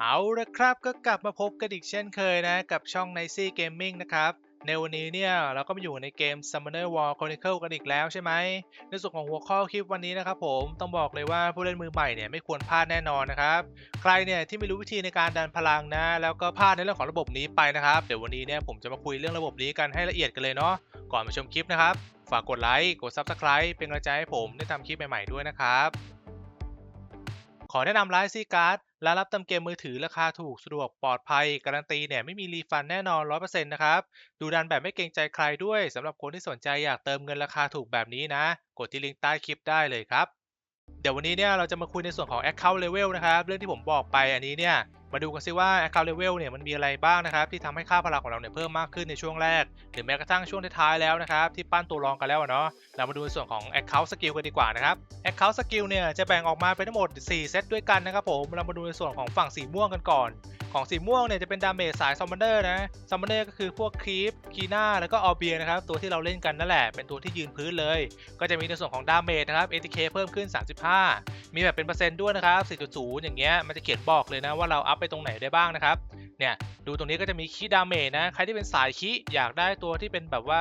เอาละครับก็กลับมาพบกันอีกเช่นเคยนะ กับช่อง n i c y Gaming นะครับ ในวันนี้เนี่ย เราก็มาอยู่ในเกม Summoner War Chronicle กันอีกแล้วใช่ไหม ในส่วนของหัวข้อคลิปวันนี้นะครับผมต้องบอกเลยว่าผู้เล่นมือใหม่เนี่ยไม่ควรพลาดแน่นอนนะครับ ใครเนี่ยที่ไม่รู้วิธีในการดันพลังนะ แล้วก็พลาดในเรื่องของระบบนี้ไปนะครับ เดี๋ยววันนี้เนี่ยผมจะมาคุยเรื่องระบบนี้กันให้ละเอียดกันเลยเนาะก่อนมาชมคลิปนะครับฝากกดไลค์กด Subscribe เป็นกำลังใจให้ผมได้ทำคลิปใหม่ๆด้วยนะครับ ขอแนะนำร้านซีการ์ดร้านรับเติมเกมมือถือราคาถูกสะดวกปลอดภัย การันตีเนี่ยไม่มีรีฟันแน่นอน 100%นะครับ ดูดันแบบไม่เกรงใจใครด้วยสำหรับคนที่สนใจอยากเติมเงินราคาถูกแบบนี้นะ กดที่ลิงก์ใต้คลิปได้เลยครับ เดี๋ยววันนี้เนี่ยเราจะมาคุยในส่วนของ Account Level นะครับ เรื่องที่ผมบอกไปอันนี้เนี่ยมาดูกันซิว่า Account Level เนี่ยมันมีอะไรบ้างนะครับที่ทำให้ค่าพลังของเราเนี่ยเพิ่มมากขึ้นในช่วงแรก หรือแม้กระทั่งช่วงท้ายๆแล้วนะครับที่ปั้นตัวรองกันแล้วเนาะเรามาดูในส่วนของ Account Skill กันดีกว่านะครับ Account Skill เนี่ยจะแบ่งออกมาเป็นทั้งหมด 4 เซตด้วยกันนะครับผมเรามาดูในส่วนของฝั่งสีม่วงกันก่อน ของสีม่วงเนี่ยจะเป็นดาเมจสายซัมมอนเดอร์นะซัมมอนเดอร์ก็คือพวกครีปคีน่าแล้วก็ออเบียนะครับตัวที่เราเล่นกันนั่นแหละเป็นตัวที่ยืนพื้นเลย ก็จะมีในส่วนของดาเมจนะครับ ATK เพิ่มขึ้น 35 มีแบบเป็นเปอร์เซ็นต์ด้วยนะครับ4.0 อย่างเงี้ยมันจะเขียนบอกเลยนะว่าเราอัพไปตรงไหนได้บ้างนะครับ เนี่ยดูตรงนี้ก็จะมีคีดาเมจนะ ใครที่เป็นสายคีอยากได้ตัวที่เป็นแบบว่า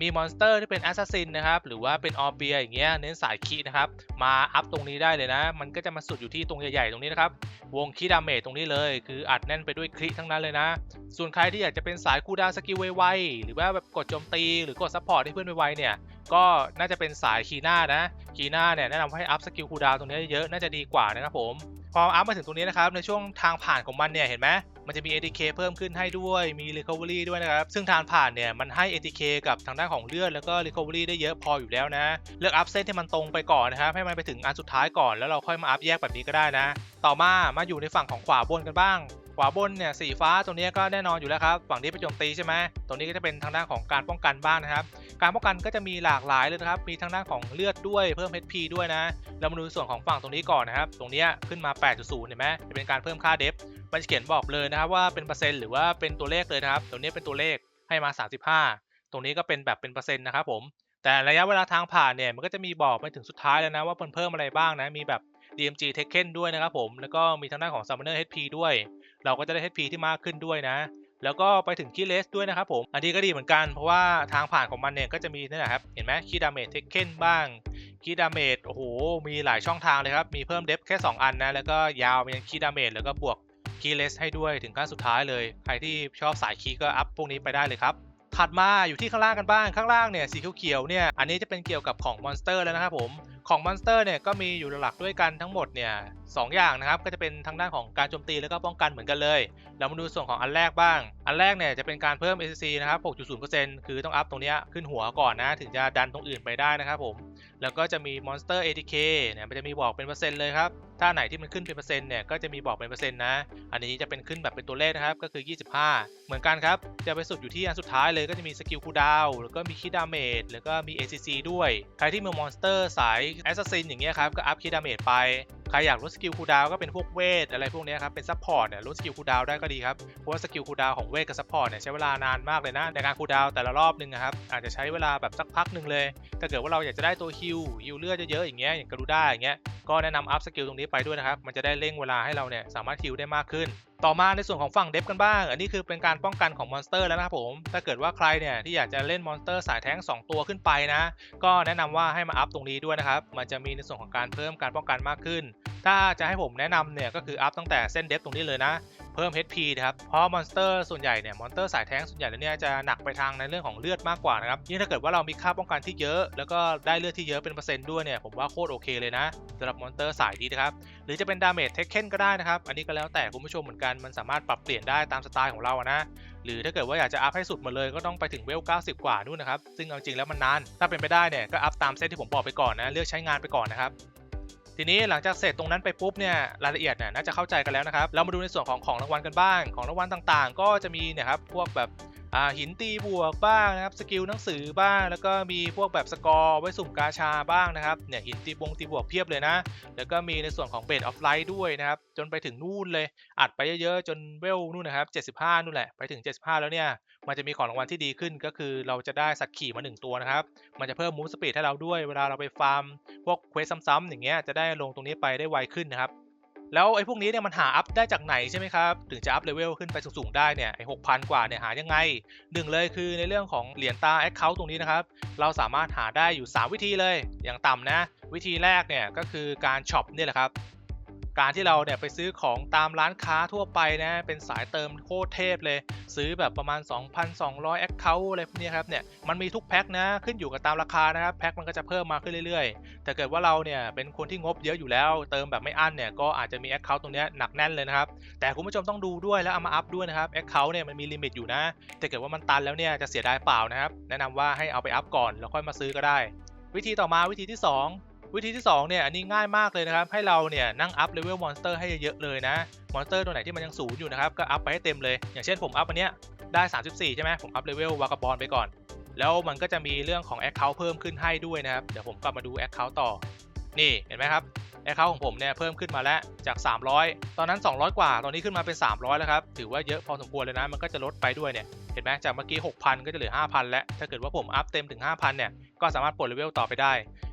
มีมอนสเตอร์ที่เป็นแอสซัสซินนะครับ หรือว่าเป็นออเบียอย่างเงี้ยเน้นสายคีนะครับ มาอัพตรงนี้ได้เลยนะ มันก็จะมาสุดอยู่ที่ตรงใหญ่ๆตรงนี้นะครับ วงคีดาเมจตรงนี้เลย คืออัดแน่นไปด้วยคลิทั้งนั้นเลยนะ ส่วนใครที่อยากจะเป็นสายคูดาวสกิลไวๆหรือว่าแบบกดโจมตี หรือกดซัพพอร์ตให้เพื่อนไวๆเนี่ยก็น่าจะเป็นสายคีน่านะคีน่าเนี่ยแนะนำให้อัพสกิลคูดาวตรงนี้เยอะน่าจะดีกว่านะครับผม พออัพมาถึงตรงนี้นะครับในช่วงทางผ่านของมันเนี่ยเห็นไหมมันจะมี ATK เพิ่มขึ้นให้ด้วย มี Recovery ด้วยนะครับ ซึ่งทางผ่านเนี่ย มันให้ ATK กับทางด้านของเลือด แล้วก็ Recovery ได้เยอะพออยู่แล้วนะ เลือกอัพเส้นที่มันตรงไปก่อนนะครับ ให้มันไปถึงอันสุดท้ายก่อน แล้วเราค่อยมาอัพแยกแบบนี้ก็ได้นะ ต่อมา มาอยู่ในฝั่งของขวาบนกันบ้าง ขวาบนเนี่ย สีฟ้าตรงนี้ก็แน่นอนอยู่แล้วครับ ฝั่งนี้เป็นโจมตีใช่ไหมตรงนี้ก็จะเป็นทางด้านของการป้องกันบ้างนะครับ การป้องกันก็จะมีหลากหลายเลยนะครับ มีทางด้านของเลือดด้วยเพิ่ม HP ด้วยนะ เรามาดูส่วนของฝั่งตรงนี้ก่อนนะครับ ตรงนี้ขึ้นมา 8.0 เห็นไหมจะเป็นการเพิ่มค่าเดฟมันจะเขียนบอกเลยนะครับว่าเป็นเปอร์เซ็นต์หรือว่าเป็นตัวเลขเลยนะครับ ตรงนี้เป็นตัวเลขให้มา 35 ตรงนี้ก็เป็นแบบเป็นเปอร์เซ็นต์นะครับผม แต่ระยะเวลาทางผ่านเนี่ยมันก็จะมีบอกไปถึงสุดท้ายแล้วนะว่ามันเพิ่มอะไรบ้างนะ มีแบบ DMG Taken ด้วยนะครับผม แล้วก็มีทางด้านของ Summoner HP ด้วย เราก็จะได้ HP ที่มากขึ้นด้วยนะ แล้วก็ไปถึงคีเลสด้วยนะครับผม อันนี้ก็ดีเหมือนกัน เพราะว่าทางผ่านของมันเนี่ยก็จะมีนี่แหละครับ เห็นไหมคีดาเมจเทคเคนบ้างคีดาเมจโอ้โห มีหลายช่องทางเลยครับ มีเพิ่มเดฟแค่ 2 อันนะ แล้วก็ยาวไปยังคีดาเมจแล้วก็บวกคีเลสให้ด้วยถึงขั้นสุดท้ายเลย ใครที่ชอบสายคีก็อัพพวกนี้ไปได้เลยครับถัดมาอยู่ที่ข้างล่างกันบ้าง ข้างล่างเนี่ยสีเขียวๆเนี่ย อันนี้จะเป็นเกี่ยวกับของมอนสเตอร์แล้วนะครับผม ของมอนสเตอร์เนี่ยก็มีอยู่หลักๆด้วยกันทั้งหมดเนี่ยสองอย่างนะครับก็จะเป็นทางด้านของการโจมตีแล้วก็ป้องกันเหมือนกันเลย เรามาดูส่วนของอันแรกบ้าง อันแรกเนี่ยจะเป็นการเพิ่ม ACC นะครับ 6.0%คือต้องอัพตรงนี้ขึ้นหัวก่อนนะ ถึงจะดันตรงอื่นไปได้นะครับผม แล้วก็จะมีมอนสเตอร์ ATK เนี่ยมันจะมีบอกเป็นเปอร์เซ็นต์เลยครับถ้าไหนที่มันขึ้นเป็นเปอร์เซ็นต์เนี่ยก็จะมีบอกเป็นเปอร์เซ็นต์นะ อันนี้จะเป็นขึ้นแบบเป็นตัวเลขนะครับก็คือ 25 เหมือนกันครับ จะไปสุดอยู่ที่อันสุดท้ายเลยก็จะมีสกิลคูดาวแล้วก็มีคิดดาเมจแล้วก็มี ACC ด้วย ใครที่มือมอนสเตอร์สายแอสซัสซินอย่างเงี้ยครับก็อัพคิดดาเมจไป ใครอยากลดสกิลคูดาวก็เป็นพวกเวทอะไรพวกนี้ครับ เป็นซัพพอร์ตเนี่ยลดสกิลคูดาวได้ก็ดีครับ เพราะว่าสกิลคูดาวของเวทกับซัพพอร์ตเนี่ยใช้เวลานานมากเลยนะ ในการคูดาวแต่ละรอบหนึ่งนะครับ อาจจะใช้เวลาแบบสักพักหนึ่งเลย ถ้าเกิดว่าเราอยากจะได้ตัวฮิลฮิลเลือดเยอะๆอย่างเงี้ย อย่างกรูด้าอย่างเงี้ย ก็แนะนำอัพสกิลตรงนี้ไปด้วยนะครับ มันจะได้เร่งเวลาให้เราเนี่ยสามารถฮิลได้มากขึ้น ต่อมาในส่วนของฝั่งเดฟกันบ้าง อันนี้คือเป็นการป้องกันของมอนสเตอร์แล้วนะครับผม ถ้าเกิดว่าใครเนี่ยที่อยากจะเล่นมอนสเตอร์สายแท้ง 2 ตัวขึ้นไปนะ ก็แนะนำว่าให้มาอัพตรงนี้ด้วยนะครับ มันจะมีในส่วนของการเพิ่มการป้องกันมากขึ้น ถ้าจะให้ผมแนะนำเนี่ยก็คืออัพตั้งแต่เส้นเดฟตรงนี้เลยนะ เพิ่ม HP นะครับ เพราะมอนสเตอร์ส่วนใหญ่เนี่ย มอนสเตอร์สายแท้งส่วนใหญ่แล้วเนี่ยจะหนักไปทางในเรื่องของเลือดมากกว่านะครับ ยิ่งถ้าเกิดว่าเรามีค่าป้องกันที่เยอะ แล้วก็ได้เลือดที่เยอะเป็นเปอร์เซ็นต์ด้วยเนี่ย ผมว่าโคตรโอเคเลยนะสำหรับมอนสเตอร์สายนี้นะครับ หรือจะเป็นดาเมจเทคเคนก็ได้นะครับ อันนี้ก็แล้วแต่คุณผู้ชมเหมือนกัน มันสามารถปรับเปลี่ยนได้ตามสไตล์ของเราอะนะ หรือถ้าเกิดว่าอยากจะอัพให้สุดหมดเลยก็ต้องไปถึงเวล 90 กว่านู่นนะครับ ซึ่งเอาจริงแล้วมันนาน ถ้าเป็นไปได้เนี่ยก็อัพตามเซตที่ผมบอกไปก่อนนะ เลือกใช้งานไปก่อนนะครับ ทีนี้หลังจากเสร็จตรงนั้นไปปุ๊บเนี่ยรายละเอียดเนี่ยน่าจะเข้าใจกันแล้วนะครับเรามาดูในส่วนของของรางวัลกันบ้าง ของรางวัลต่างๆ ก็จะมีเนี่ยครับพวกแบบ หินตีบวกบ้างนะครับสกิลหนังสือบ้าง แล้วก็มีพวกแบบสกอร์ไว้สุ่มกาชาบ้างนะครับเนี่ยหินตีบวงตีบวกเพียบเลยนะ แล้วก็มีในส่วนของเบดออฟไลท์ด้วยนะครับ จนไปถึงนู่นเลย อัดไปเยอะๆ จนเวลนู่นนะครับ 75 นู่นแหละ ไปถึง 75 แล้วเนี่ยมันจะมีของรางวัลที่ดีขึ้นก็คือเราจะได้สัตว์ขี่มา 1 ตัวนะครับ มันจะเพิ่มมูฟสปีดให้เราด้วย เวลาเราไปฟาร์มพวกเควสซ้ำๆอย่างเงี้ยจะได้ลงตรงนี้ไปได้ไวขึ้นนะครับ แล้วไอ้พวกนี้เนี่ยมันหาอัพได้จากไหนใช่ไหมครับ ถึงจะอัพเลเวลขึ้นไปสูงๆได้เนี่ยไอ้หกพันกว่าเนี่ยหายังไงหนึ่งเลยคือในเรื่องของเหรียญตาแอคเคาท์ตรงนี้นะครับ เราสามารถหาได้อยู่ 3 วิธีเลย อย่างต่ำนะ วิธีแรกเนี่ยก็คือการช็อปเนี่ยแหละครับ การที่เราเนี่ยไปซื้อของตามร้านค้าทั่วไปนะเป็นสายเติมโคตรเทพเลย ซื้อแบบประมาณ 2,200 Account อะไรพวกนี้ครับเนี่ยมันมีทุกแพ็คนะขึ้นอยู่กับตามราคานะครับแพ็คมันก็จะเพิ่มมาขึ้นเรื่อยๆ แต่เกิดว่าเราเนี่ยเป็นคนที่งบเยอะอยู่แล้ว เติมแบบไม่อั้นเนี่ยก็อาจจะมี Account ตรงเนี้ยหนักแน่นเลยนะครับแต่คุณผู้ชมต้องดูด้วยแล้วเอามาอัพด้วยนะครับ Account เนี่ยมันมีลิมิตอยู่นะแต่เกิดว่ามันตันแล้วเนี่ยจะเสียดายเปล่านะครับแนะนำว่าให้เอาไปอัพก่อนแล้วค่อยมาซื้อก็ได้ วิธีต่อมาวิธีที่ 2 วิธีที่2เนี่ยอันนี้ง่ายมากเลยนะครับ ให้เราเนี่ยนั่งอัพเลเวลมอนสเตอร์ให้เยอะๆเลยนะมอนสเตอร์ตัวไหนที่มันยังศูนย์อยู่นะครับก็อัพไปให้เต็มเลย อย่างเช่นผมอัพอันเนี้ยได้ 34 ใช่ไหมผมอัพเลเวลวากาบอลไปก่อน แล้วมันก็จะมีเรื่องของ Account เพิ่มขึ้นให้ด้วยนะครับ เดี๋ยวผมกลับมาดู Account ต่อ นี่เห็นไหมครับ Account ของผมเนี่ยเพิ่มขึ้นมาแล้วจาก 300 ตอนนั้น 200 กว่า ตอนนี้ขึ้นมาเป็น 300 แล้วครับ ถือว่าเยอะพอสมควรเลยนะ มันก็จะลดไปด้วยเนี่ย เห็นไหมจากเมื่อกี้ 6,000 ก็จะเหลือ 5,000 แล้ว ถ้าเกิดว่าผมอัพเต็มถึง 5,000 เนี่ย ก็สามารถปลดเลเวลต่อไปได้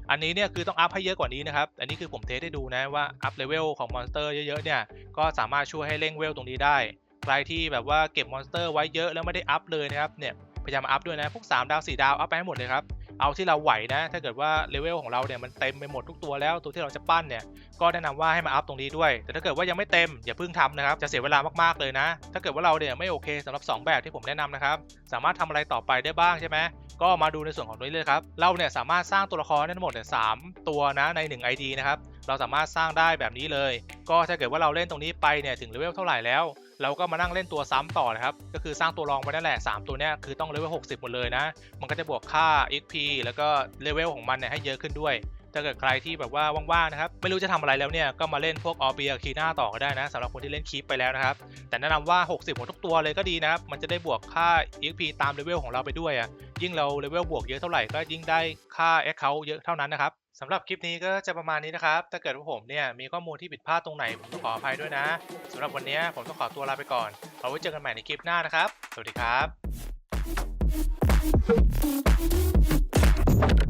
อันนี้เนี่ยคือต้องอัพให้เยอะกว่านี้นะครับ อันนี้คือผมเทสให้ดูนะว่าอัพเลเวลของมอนสเตอร์เยอะๆเนี่ยก็สามารถช่วยให้เร่งเวลตรงนี้ได้ ใครที่แบบว่าเก็บมอนสเตอร์ไว้เยอะแล้วไม่ได้อัพเลยนะครับเนี่ยพยายามอัพด้วยนะพวก3ดาว4ดาวอัพไปให้หมดเลยครับ เอาที่เราไหวนะ ถ้าเกิดว่าเลเวลของเราเนี่ยมันเต็มไปหมดทุกตัวแล้วตัวที่เราจะปั้นเนี่ยก็แนะนำว่าให้มาอัพตรงนี้ด้วย แต่ถ้าเกิดว่ายังไม่เต็มอย่าเพิ่งทำนะครับจะเสียเวลามากๆเลยนะ ถ้าเกิดว่าเราเนี่ยไม่โอเคสำหรับ 2 แบบที่ผมแนะนำนะครับสามารถทำอะไรต่อไปได้บ้างใช่ไหมก็มาดูในส่วนของนี้เลยครับเราเนี่ยสามารถสร้างตัวละครได้ทั้งหมดเนี่ยสามตัวนะใน 1 ID นะครับเราสามารถสร้างได้แบบนี้เลย ก็ถ้าเกิดว่าเราเล่นตรงนี้ไปเนี่ยถึงเลเวลเท่าไหร่แล้ว เราก็มานั่งเล่นตัวซ้ำต่อนะครับ ก็คือสร้างตัวรองไปนั่นแหละ 3 ตัวเนี้ยคือต้องเลเวล60 หมดเลยนะ มันก็จะบวกค่า XP แล้วก็เลเวลของมันเนี่ยให้เยอะขึ้นด้วย ถ้าเกิดใครที่แบบว่าว่างๆนะครับไม่รู้จะทำอะไรแล้วเนี่ยก็มาเล่นพวกออเบียคีน่าต่อก็ได้นะสำหรับคนที่เล่นคีปไปแล้วนะครับ แต่แนะนำว่า 60หมดทุกตัวเลยก็ดีนะครับ มันจะได้บวกค่า XP ตามเลเวลของเราไปด้วยอะยิ่งเราเลเวลบวกเยอะเท่าไหร่ก็ยิ่งได้ค่า Account เยอะเท่านั้นนะครับสำหรับคลิปนี้ก็จะประมาณนี้นะครับ ถ้าเกิดว่าผมเนี่ยมีข้อมูลที่ผิดพลาดตรงไหนผมต้องขออภัยด้วยนะสำหรับวันนี้ผมต้องขอตัวลาไปก่อนเอาไว้เจอกันใหม่ในคลิปหน้านะครับ สวัสดีครั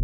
บ